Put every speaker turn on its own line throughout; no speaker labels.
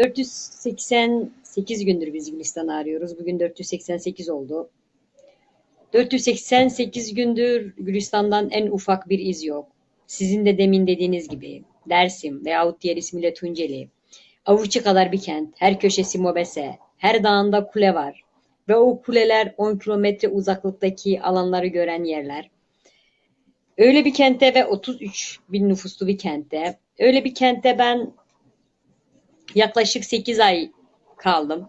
488 gündür biz Gülistan'ı arıyoruz. Bugün 488 oldu. 488 gündür Gülistan'dan en ufak bir iz yok. Sizin de demin dediğiniz gibi Dersim veyahut diğer ismiyle Tunceli. Avuçu kadar bir kent, her köşesi mobese, her dağında kule var. Ve o kuleler 10 kilometre uzaklıktaki alanları gören yerler. Öyle bir kentte ve 33 bin nüfuslu bir kentte, öyle bir kentte ben yaklaşık 8 ay kaldım.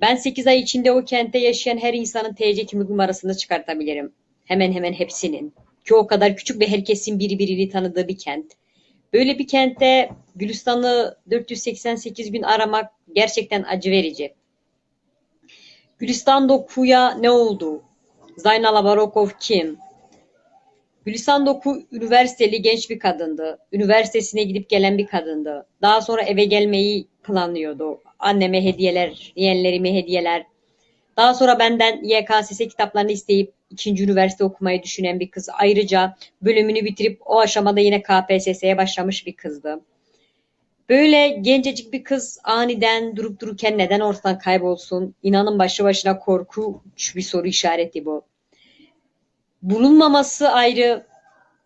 Ben 8 ay içinde o kentte yaşayan her insanın TC kimlik numarasını çıkartabilirim. Hemen hemen hepsinin. Ki o kadar küçük ve herkesin birbirini tanıdığı bir kent. Böyle bir kentte Gülistan'ı 488 gün aramak gerçekten acı verici. Gülistan Doku'ya ne oldu? Zaynal Abarokov kim? Gülistan Doku üniversiteli genç bir kadındı. Üniversitesine gidip gelen bir kadındı. Daha sonra eve gelmeyi planlıyordu. Anneme hediyeler, yeğenlerime hediyeler. Daha sonra benden YKSS kitaplarını isteyip ikinci üniversite okumayı düşünen bir kız. Ayrıca bölümünü bitirip o aşamada yine KPSS'ye başlamış bir kızdı. Böyle gencecik bir kız aniden durup dururken neden ortadan kaybolsun? İnanın başlı başına korkunç bir soru işareti bu. Bulunmaması ayrı.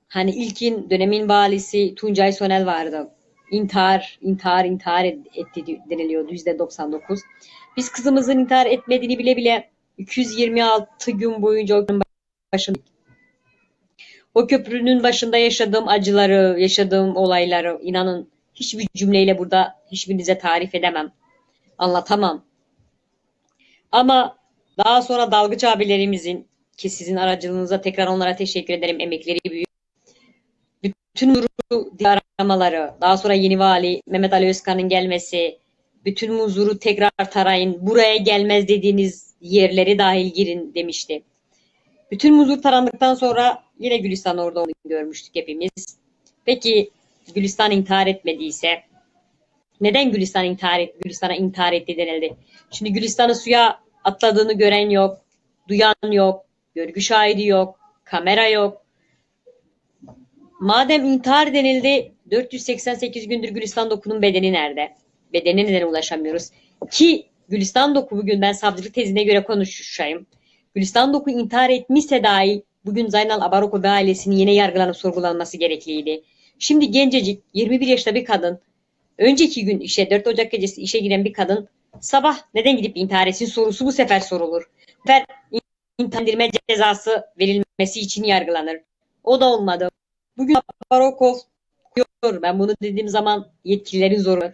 Hani ilkin dönemin valisi Tuncay Sonel vardı. İntihar, intihar, intihar etti deniliyordu yüzde 99. Biz kızımızın intihar etmediğini bile bile 226 gün boyunca o başında o köprünün başında yaşadığım acıları, yaşadığım olayları inanın hiçbir cümleyle burada hiçbirinize tarif edemem. Anlatamam. Ama daha sonra dalgıç abilerimizin ki sizin aracılığınıza tekrar onlara teşekkür ederim. Emekleri büyük. Bütün Muzur'u aramaları, daha sonra yeni vali Mehmet Ali Özkan'ın gelmesi, bütün Muzur'u tekrar tarayın, buraya gelmez dediğiniz yerleri dahil girin demişti. Bütün Muzur tarandıktan sonra yine Gülistan orada olduğunu görmüştük hepimiz. Peki Gülistan intihar etmediyse neden Gülistan intihar et, Gülistan'a intihar etti denildi? Şimdi Gülistan'ı suya atladığını gören yok, duyan yok, görgü şahidi yok, kamera yok. Madem intihar denildi 488 gündür Gülistan Doku'nun bedeni nerede? Bedene neden ulaşamıyoruz? Ki Gülistan Doku bugün ben savcılık tezine göre konuşayım. Gülistan Doku intihar etmişse dahi bugün Zaynal Abaroko ve ailesinin yine yargılanıp sorgulanması gerekliydi. Şimdi gencecik 21 yaşında bir kadın önceki gün işe 4 Ocak gecesi işe giren bir kadın sabah neden gidip intihar etsin sorusu bu sefer sorulur. Bu sefer indirme cezası verilmesi için yargılanır. O da olmadı. Bugün Barokov koyuyor. Ben bunu dediğim zaman yetkililerin zoru.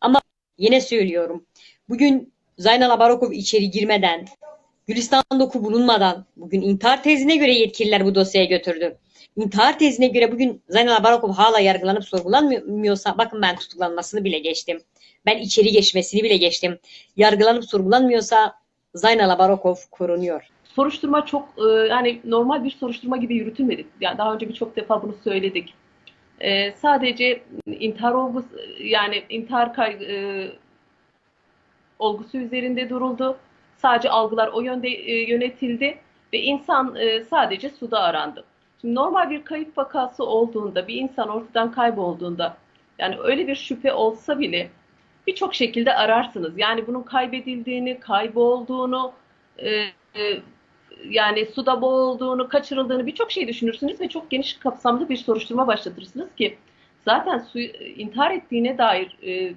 Ama yine söylüyorum. Bugün Zaynal Abarokov içeri girmeden, Gülistan Doku bulunmadan bugün intihar tezine göre yetkililer bu dosyaya götürdü. İntihar tezine göre bugün Zaynal Abarokov hala yargılanıp sorgulanmıyorsa bakın ben tutuklanmasını bile geçtim. Ben içeri geçmesini bile geçtim. Yargılanıp sorgulanmıyorsa Zaynal Abarokov korunuyor
soruşturma çok e, yani normal bir soruşturma gibi yürütülmedi. Yani daha önce birçok defa bunu söyledik. E, sadece intihar olgusu yani intihar kay, e, olgusu üzerinde duruldu. Sadece algılar o yönde e, yönetildi ve insan e, sadece suda arandı. Şimdi normal bir kayıp vakası olduğunda, bir insan ortadan kaybolduğunda, yani öyle bir şüphe olsa bile birçok şekilde ararsınız. Yani bunun kaybedildiğini, kaybolduğunu, e, e, yani suda boğulduğunu, kaçırıldığını birçok şey düşünürsünüz ve çok geniş kapsamlı bir soruşturma başlatırsınız ki zaten su intihar ettiğine dair e,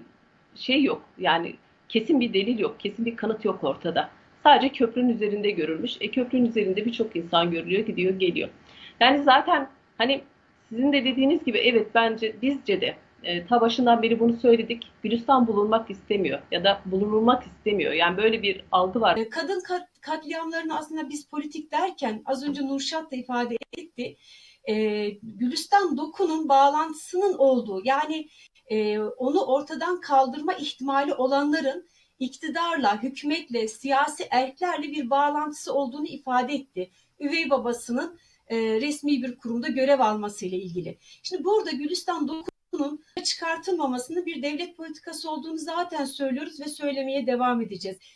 şey yok. Yani kesin bir delil yok, kesin bir kanıt yok ortada. Sadece köprünün üzerinde görülmüş. E köprünün üzerinde birçok insan görülüyor, gidiyor, geliyor. Yani zaten hani sizin de dediğiniz gibi evet bence bizce de e, ta başından beri bunu söyledik. Gülistan bulunmak istemiyor ya da bulunulmak istemiyor. Yani böyle bir algı var.
E, kadın katliamlarını aslında biz politik derken az önce Nurşat da ifade etti. E, Gülistan Doku'nun bağlantısının olduğu yani e, onu ortadan kaldırma ihtimali olanların iktidarla, hükümetle, siyasi erklerle bir bağlantısı olduğunu ifade etti. Üvey babasının e, resmi bir kurumda görev almasıyla ilgili. Şimdi burada Gülistan Doku bunun çıkartılmamasının bir devlet politikası olduğunu zaten söylüyoruz ve söylemeye devam edeceğiz.